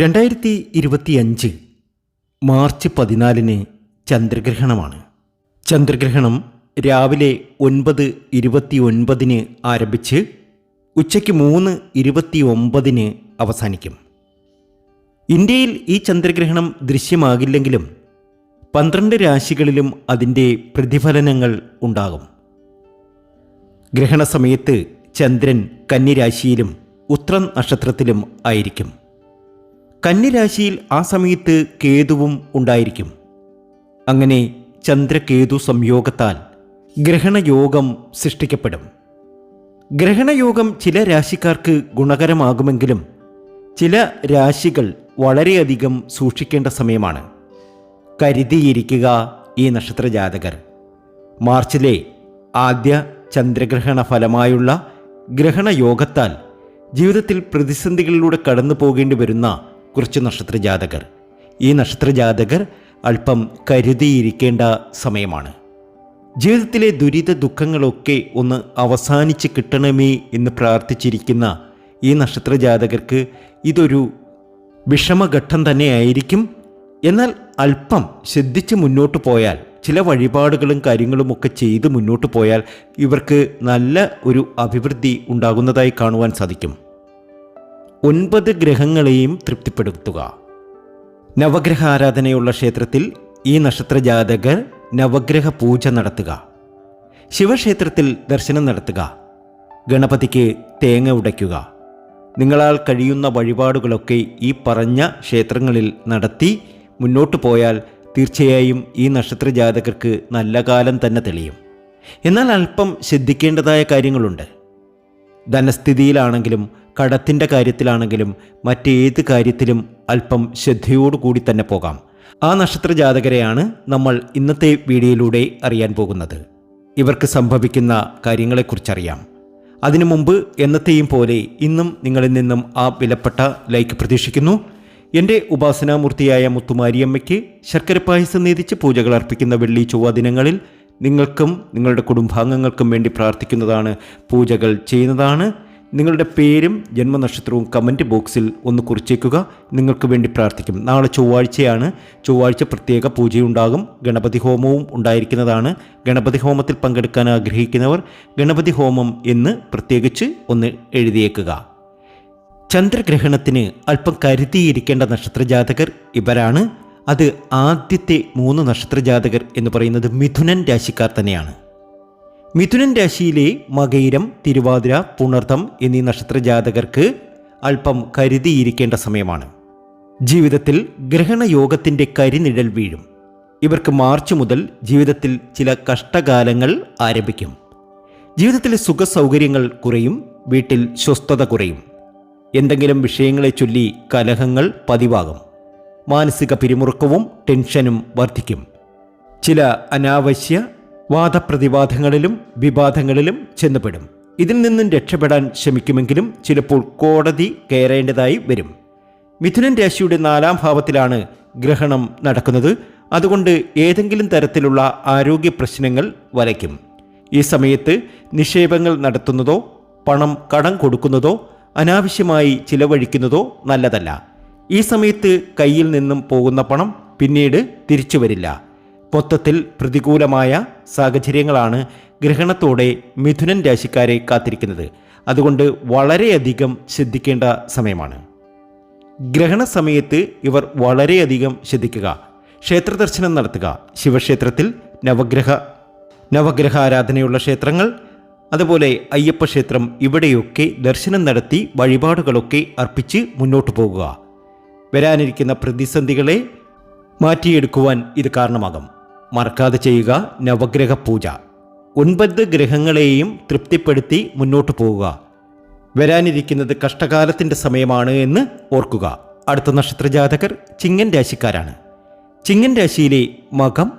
രണ്ടായിരത്തി ഇരുപത്തിയഞ്ച് മാർച്ച് പതിനാലിന് ചന്ദ്രഗ്രഹണമാണ്. ചന്ദ്രഗ്രഹണം രാവിലെ ഒൻപത് ഇരുപത്തി ഒൻപതിന് ആരംഭിച്ച് ഉച്ചയ്ക്ക് മൂന്ന് ഇരുപത്തി ഒമ്പതിന് അവസാനിക്കും. ഇന്ത്യയിൽ ഈ ചന്ദ്രഗ്രഹണം ദൃശ്യമാകില്ലെങ്കിലും പന്ത്രണ്ട് രാശികളിലും അതിന്റെ പ്രതിഫലനങ്ങൾ ഉണ്ടാകും. ഗ്രഹണ സമയത്ത് ചന്ദ്രൻ കന്നിരാശിയിലും ഉത്രം നക്ഷത്രത്തിലും ആയിരിക്കും. കന്നിരാശിയിൽ ആ സമയത്ത് കേതുവും ഉണ്ടായിരിക്കും. അങ്ങനെ ചന്ദ്രകേതു സംയോഗത്താൽ ഗ്രഹണയോഗം സൃഷ്ടിക്കപ്പെടും. ഗ്രഹണയോഗം ചില രാശിക്കാർക്ക് ഗുണകരമാകുമെങ്കിലും ചില രാശികൾ വളരെയധികം സൂക്ഷിക്കേണ്ട സമയമാണ്. കരുതിയിരിക്കുക ഈ നക്ഷത്ര ജാതകർ മാർച്ചിലെ ആദ്യ ചന്ദ്രഗ്രഹണ ഫലമായുള്ള ഗ്രഹണയോഗത്താൽ ജീവിതത്തിൽ പ്രതിസന്ധികളിലൂടെ കടന്നു പോകേണ്ടി വരുന്ന കുറച്ച് നക്ഷത്രജാതകർ. ഈ നക്ഷത്രജാതകർ അല്പം കരുതിയിരിക്കേണ്ട സമയമാണ്. ജീവിതത്തിലെ ദുരിത ദുഃഖങ്ങളൊക്കെ ഒന്ന് അവസാനിച്ച് കിട്ടണമേ എന്ന് പ്രാർത്ഥിച്ചിരിക്കുന്ന ഈ നക്ഷത്രജാതകർക്ക് ഇതൊരു വിഷമഘട്ടം തന്നെയായിരിക്കും എന്നാൽ അല്പം ശ്രദ്ധിച്ച് മുന്നോട്ട് പോയാൽ ചില വഴിപാടുകളും കാര്യങ്ങളും ഒക്കെ ചെയ്ത് മുന്നോട്ട് പോയാൽ ഇവർക്ക് നല്ല ഒരു അഭിവൃദ്ധി ഉണ്ടാകുന്നതായി കാണുവാൻ സാധിക്കും. ഒൻപത് ഗ്രഹങ്ങളെയും തൃപ്തിപ്പെടുത്തുക. നവഗ്രഹ ആരാധനയുള്ള ക്ഷേത്രത്തിൽ ഈ നക്ഷത്ര ജാതകർ നവഗ്രഹ പൂജ നടത്തുക. ശിവക്ഷേത്രത്തിൽ ദർശനം നടത്തുക. ഗണപതിക്ക് തേങ്ങ ഉടയ്ക്കുക. നിങ്ങളാൽ കഴിയുന്ന വഴിപാടുകളൊക്കെ ഈ പറഞ്ഞ ക്ഷേത്രങ്ങളിൽ നടത്തി മുന്നോട്ട് പോയാൽ തീർച്ചയായും ഈ നക്ഷത്ര ജാതകർക്ക് നല്ല കാലം തന്നെ തെളിയും. എന്നാൽ അല്പം ശ്രദ്ധിക്കേണ്ടതായ കാര്യങ്ങളുണ്ട്. ധനസ്ഥിതിയിലാണെങ്കിലും കടത്തിന്റെ കാര്യത്തിലാണെങ്കിലും മറ്റേത് കാര്യത്തിലും അല്പം ശ്രദ്ധയോടുകൂടി തന്നെ പോകാം. ആ നക്ഷത്ര ജാതകരെയാണ് നമ്മൾ ഇന്നത്തെ വീഡിയോയിലൂടെ അറിയാൻ പോകുന്നത്. ഇവർക്ക് സംഭവിക്കുന്ന കാര്യങ്ങളെക്കുറിച്ചറിയാം. അതിനു മുമ്പ് എന്നത്തെയും പോലെ ഇന്നും നിങ്ങളിൽ നിന്നും ആ വിലപ്പെട്ട ലൈക്ക് പ്രതീക്ഷിക്കുന്നു. എന്റെ ഉപാസനാമൂർത്തിയായ മുത്തുമാരിയമ്മയ്ക്ക് ശർക്കര പായസം നീതിച്ച് പൂജകൾ അർപ്പിക്കുന്ന വെള്ളി ചൊവ്വ ദിനങ്ങളിൽ നിങ്ങൾക്കും നിങ്ങളുടെ കുടുംബാംഗങ്ങൾക്കും വേണ്ടി പ്രാർത്ഥിക്കുന്നതാണ് പൂജകൾ ചെയ്യുന്നതാണ്. നിങ്ങളുടെ പേരും ജന്മനക്ഷത്രവും കമന്റ് ബോക്സിൽ ഒന്ന് കുറിച്ചേക്കുക. നിങ്ങൾക്ക് വേണ്ടി പ്രാർത്ഥിക്കും. നാളെ ചൊവ്വാഴ്ചയാണ്. ചൊവ്വാഴ്ച പ്രത്യേക പൂജയുണ്ടാകും. ഗണപതി ഹോമവും ഉണ്ടായിരിക്കുന്നതാണ്. ഗണപതി ഹോമത്തിൽ പങ്കെടുക്കാൻ ആഗ്രഹിക്കുന്നവർ ഗണപതി ഹോമം എന്ന് പ്രത്യേകിച്ച് ഒന്ന് എഴുതിയേക്കുക. ചന്ദ്രഗ്രഹണത്തിന് അല്പം കരുതിയിരിക്കേണ്ട നക്ഷത്രജാതകർ ഇവരാണ്. അത് ആദ്യത്തെ മൂന്ന് നക്ഷത്രജാതകർ എന്ന് പറയുന്നത് മിഥുനൻ രാശിക്കാർ തന്നെയാണ്. മിഥുനൻ രാശിയിലെ മകയിരം തിരുവാതിര പുണർത്തം എന്നീ നക്ഷത്ര ജാതകർക്ക് അല്പം കരുതിയിരിക്കേണ്ട സമയമാണ്. ജീവിതത്തിൽ ഗ്രഹണയോഗത്തിന്റെ കരിനിഴൽ വീഴും. ഇവർക്ക് മാർച്ച് മുതൽ ജീവിതത്തിൽ ചില കഷ്ടകാലങ്ങൾ ആരംഭിക്കും. ജീവിതത്തിലെ സുഖ സൗകര്യങ്ങൾ കുറയും വീട്ടിൽ സ്വസ്ഥത കുറയും. എന്തെങ്കിലും വിഷയങ്ങളെ ചൊല്ലി കലഹങ്ങൾ പതിവാകും. മാനസിക പിരിമുറുക്കവും ടെൻഷനും വർദ്ധിക്കും. ചില അനാവശ്യ വാദപ്രതിവാദങ്ങളിലും വിവാദങ്ങളിലും ചെന്നുപെടും. ഇതിൽ നിന്നും രക്ഷപ്പെടാൻ ശ്രമിക്കുമെങ്കിലും ചിലപ്പോൾ കോടതി കയറേണ്ടതായി വരും. മിഥുനൻ രാശിയുടെ നാലാം ഭാവത്തിലാണ് ഗ്രഹണം നടക്കുന്നത്. അതുകൊണ്ട് ഏതെങ്കിലും തരത്തിലുള്ള ആരോഗ്യ പ്രശ്നങ്ങൾ വലയ്ക്കും. ഈ സമയത്ത് നിക്ഷേപങ്ങൾ നടത്തുന്നതോ പണം കടം കൊടുക്കുന്നതോ അനാവശ്യമായി ചിലവഴിക്കുന്നതോ നല്ലതല്ല. ഈ സമയത്ത് കയ്യിൽ നിന്നും പോകുന്ന പണം പിന്നീട് തിരിച്ചു വരില്ല. മൊത്തത്തിൽ പ്രതികൂലമായ സാഹചര്യങ്ങളാണ് ഗ്രഹണത്തോടെ മിഥുനൻ രാശിക്കാരെ കാത്തിരിക്കുന്നത്. അതുകൊണ്ട് വളരെയധികം ശ്രദ്ധിക്കേണ്ട സമയമാണ്. ഗ്രഹണ സമയത്ത് ഇവർ വളരെയധികം ശ്രദ്ധിക്കുക. ക്ഷേത്ര ദർശനം നടത്തുക. ശിവക്ഷേത്രത്തിൽ നവഗ്രഹ നവഗ്രഹ ആരാധനയുള്ള ക്ഷേത്രങ്ങൾ അതുപോലെ അയ്യപ്പ ക്ഷേത്രം ഇവിടെയൊക്കെ ദർശനം നടത്തി വഴിപാടുകളൊക്കെ അർപ്പിച്ച് മുന്നോട്ടു പോകുക. വരാനിരിക്കുന്ന പ്രതിസന്ധികളെ മാറ്റിയെടുക്കുവാൻ ഇത് കാരണമാകും. മറക്കാതെ ചെയ്യുക. നവഗ്രഹ പൂജ ഒൻപത് ഗ്രഹങ്ങളെയും തൃപ്തിപ്പെടുത്തി മുന്നോട്ട് പോവുക. വരാനിരിക്കുന്നത് കഷ്ടകാലത്തിന്റെ സമയമാണ് എന്ന് ഓർക്കുക. അടുത്ത നക്ഷത്രജാതകർ ചിങ്ങൻ രാശിക്കാരാണ്. ചിങ്ങൻ രാശിയിലെ മകം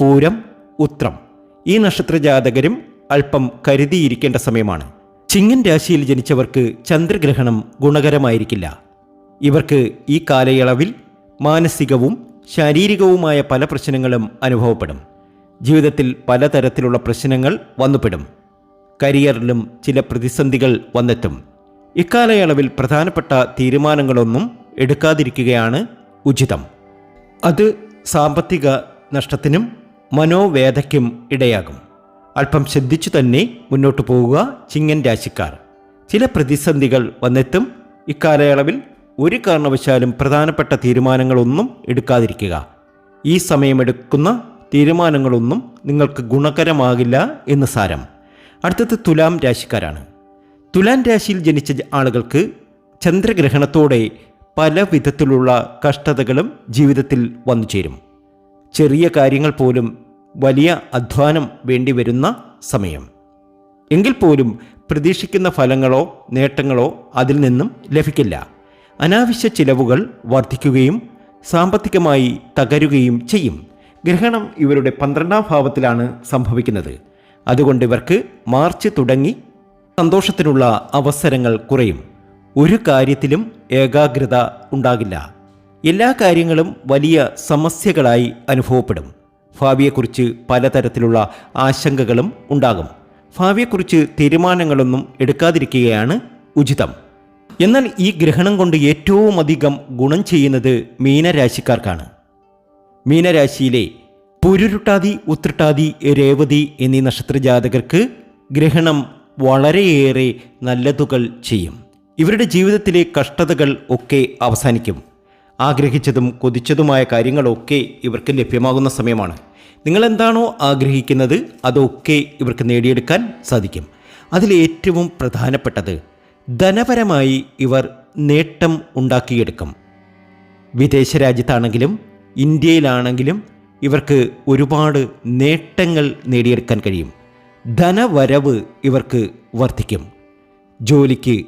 പൂരം ഉത്രം ഈ നക്ഷത്രജാതകരും അല്പം കരുതിയിരിക്കേണ്ട സമയമാണ്. ചിങ്ങൻ രാശിയിൽ ജനിച്ചവർക്ക് ചന്ദ്രഗ്രഹണം ഗുണകരമായിരിക്കില്ല. ഇവർക്ക് ഈ കാലയളവിൽ മാനസികവും ശാരീരികവുമായ പല പ്രശ്നങ്ങളും അനുഭവപ്പെടും. ജീവിതത്തിൽ പലതരത്തിലുള്ള പ്രശ്നങ്ങൾ വന്നുപെടും. കരിയറിലും ചില പ്രതിസന്ധികൾ വന്നെത്തും. ഇക്കാലയളവിൽ പ്രധാനപ്പെട്ട തീരുമാനങ്ങളൊന്നും എടുക്കാതിരിക്കുകയാണ് ഉചിതം. അത് സാമ്പത്തിക നഷ്ടത്തിനും മനോവേദയ്ക്കും ഇടയാകും. അല്പം ശ്രദ്ധിച്ചു തന്നെ മുന്നോട്ട് പോവുക ചിങ്ങൻ രാശിക്കാർ. ചില പ്രതിസന്ധികൾ വന്നെത്തും ഇക്കാലയളവിൽ ഒരു കാരണവശാലും പ്രധാനപ്പെട്ട തീരുമാനങ്ങളൊന്നും എടുക്കാതിരിക്കുക. ഈ സമയമെടുക്കുന്ന തീരുമാനങ്ങളൊന്നും നിങ്ങൾക്ക് ഗുണകരമാകില്ല എന്ന് സാരം. അടുത്തത് തുലാം രാശിക്കാരാണ്. തുലാം രാശിയിൽ ജനിച്ച ആളുകൾക്ക് ചന്ദ്രഗ്രഹണത്തോടെ പല വിധത്തിലുള്ള കഷ്ടതകളും ജീവിതത്തിൽ വന്നു ചേരും. ചെറിയ കാര്യങ്ങൾ പോലും വലിയ അധ്വാനം വേണ്ടി വരുന്ന സമയം. എങ്കിൽ പോലും പ്രതീക്ഷിക്കുന്ന ഫലങ്ങളോ നേട്ടങ്ങളോ അതിൽ നിന്നും ലഭിക്കില്ല. അനാവശ്യ ചിലവുകൾ വർദ്ധിക്കുകയും സാമ്പത്തികമായി തകരുകയും ചെയ്യും. ഗ്രഹണം ഇവരുടെ പന്ത്രണ്ടാം ഭാവത്തിലാണ് സംഭവിക്കുന്നത്. അതുകൊണ്ട് ഇവർക്ക് മാർച്ച് തുടങ്ങി സന്തോഷത്തിനുള്ള അവസരങ്ങൾ കുറയും. ഒരു കാര്യത്തിലും ഏകാഗ്രത ഉണ്ടാകില്ല. എല്ലാ കാര്യങ്ങളും വലിയ സമസ്യകളായി അനുഭവപ്പെടും. ഭാവിയെക്കുറിച്ച് പലതരത്തിലുള്ള ആശങ്കകളും ഉണ്ടാകും. ഭാവിയെക്കുറിച്ച് തീരുമാനങ്ങളൊന്നും എടുക്കാതിരിക്കുകയാണ് ഉചിതം. എന്നാൽ ഈ ഗ്രഹണം കൊണ്ട് ഏറ്റവും അധികം ഗുണം ചെയ്യുന്നത് മീനരാശിക്കാർക്കാണ്. മീനരാശിയിലെ പുരുരുട്ടാതി ഉത്രട്ടാതി രേവതി എന്നീ നക്ഷത്രജാതകർക്ക് ഗ്രഹണം വളരെയേറെ നല്ലതുകൾ ചെയ്യും. ഇവരുടെ ജീവിതത്തിലെ കഷ്ടതകൾ ഒക്കെ അവസാനിക്കും. ആഗ്രഹിച്ചതും കൊതിച്ചതുമായ കാര്യങ്ങളൊക്കെ ഇവർക്ക് ലഭ്യമാകുന്ന സമയമാണ്. നിങ്ങളെന്താണോ ആഗ്രഹിക്കുന്നത് അതൊക്കെ ഇവർക്ക് നേടിയെടുക്കാൻ സാധിക്കും. അതിലേറ്റവും പ്രധാനപ്പെട്ടത് ധനപരമായി ഇവർ നേട്ടം ഉണ്ടാക്കിയെടുക്കും. വിദേശ രാജ്യത്താണെങ്കിലും ഇന്ത്യയിലാണെങ്കിലും ഇവർക്ക് ഒരുപാട് നേട്ടങ്ങൾ നേടിയെടുക്കാൻ കഴിയും. ധനവരവ് ഇവർക്ക് വർദ്ധിക്കും. ജോലിക്ക്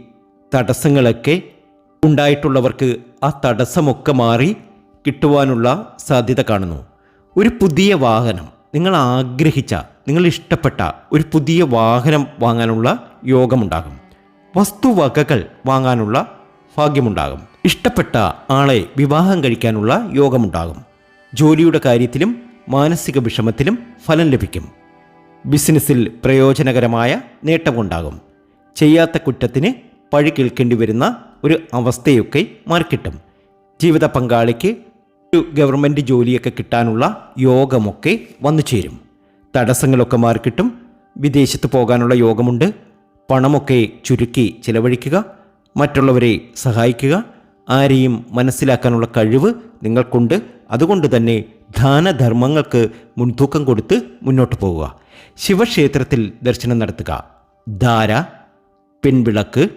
തടസ്സങ്ങളൊക്കെ ഉണ്ടായിട്ടുള്ളവർക്ക് ആ തടസ്സമൊക്കെ മാറി കിട്ടുവാനുള്ള സാധ്യത കാണുന്നു. ഒരു പുതിയ വാഹനം നിങ്ങൾ ആഗ്രഹിച്ച നിങ്ങൾ ഇഷ്ടപ്പെട്ട ഒരു പുതിയ വാഹനം വാങ്ങാനുള്ള യോഗമുണ്ടാകും. വസ്തുവകകൾ വാങ്ങാനുള്ള ഭാഗ്യമുണ്ടാകും. ഇഷ്ടപ്പെട്ട ആളെ വിവാഹം കഴിക്കാനുള്ള യോഗമുണ്ടാകും. ജോലിയുടെ കാര്യത്തിലും മാനസിക വിഷമത്തിലും ഫലം ലഭിക്കും. ബിസിനസ്സിൽ പ്രയോജനകരമായ നേട്ടമുണ്ടാകും. ചെയ്യാത്ത കുറ്റത്തിന് പഴി കേൾക്കേണ്ടി വരുന്ന ഒരു അവസ്ഥയൊക്കെ മാറിക്കിട്ടും. ജീവിത പങ്കാളിക്ക് ഒരു ഗവൺമെന്റ് ജോലിയൊക്കെ കിട്ടാനുള്ള യോഗമൊക്കെ വന്നു ചേരും തടസ്സങ്ങളൊക്കെ മാറിക്കിട്ടും. വിദേശത്ത് പോകാനുള്ള യോഗമുണ്ട്. പണമൊക്കെ ചുരുക്കി ചിലവഴിക്കുക മറ്റുള്ളവരെ സഹായിക്കുക ആരെയും മനസ്സിലാക്കാനുള്ള കഴിവ് നിങ്ങൾക്കുണ്ട്. അതുകൊണ്ട് തന്നെ ദാനധർമ്മങ്ങൾക്ക് മുൻതൂക്കം കൊടുത്ത് മുന്നോട്ട് പോവുക. ശിവക്ഷേത്രത്തിൽ ദർശനം നടത്തുക. ധാര പെൺവിളക്ക്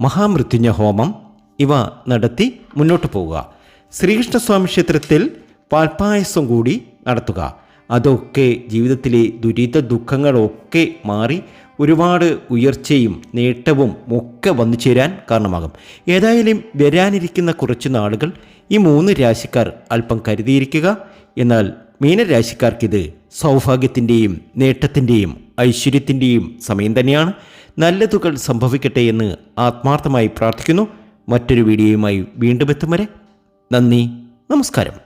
മഹാമൃത്യുഞ്ജ ഹോമം ഇവ നടത്തി മുന്നോട്ട് പോവുക. ശ്രീകൃഷ്ണസ്വാമി ക്ഷേത്രത്തിൽ പാൽപ്പായസം കൂടി നടത്തുക. അതൊക്കെ ജീവിതത്തിലെ ദുരിത ദുഃഖങ്ങളൊക്കെ മാറി ഒരുപാട് ഉയർച്ചയും നേട്ടവും ഒക്കെ വന്നു ചേരാൻ കാരണമാകും. ഏതായാലും വരാനിരിക്കുന്ന കുറച്ച് നാളുകൾ ഈ മൂന്ന് രാശിക്കാർ അല്പം കരുതിയിരിക്കുക. എന്നാൽ മീനരാശിക്കാർക്കിത് സൗഭാഗ്യത്തിന്റെയും നേട്ടത്തിന്റെയും ഐശ്വര്യത്തിന്റെയും സമയം തന്നെയാണ്. നല്ലതുകൾ സംഭവിക്കട്ടെ എന്ന് ആത്മാർത്ഥമായി പ്രാർത്ഥിക്കുന്നു. മറ്റൊരു വീഡിയോയുമായി വീണ്ടും എത്തും വരെ നന്ദി നമസ്കാരം.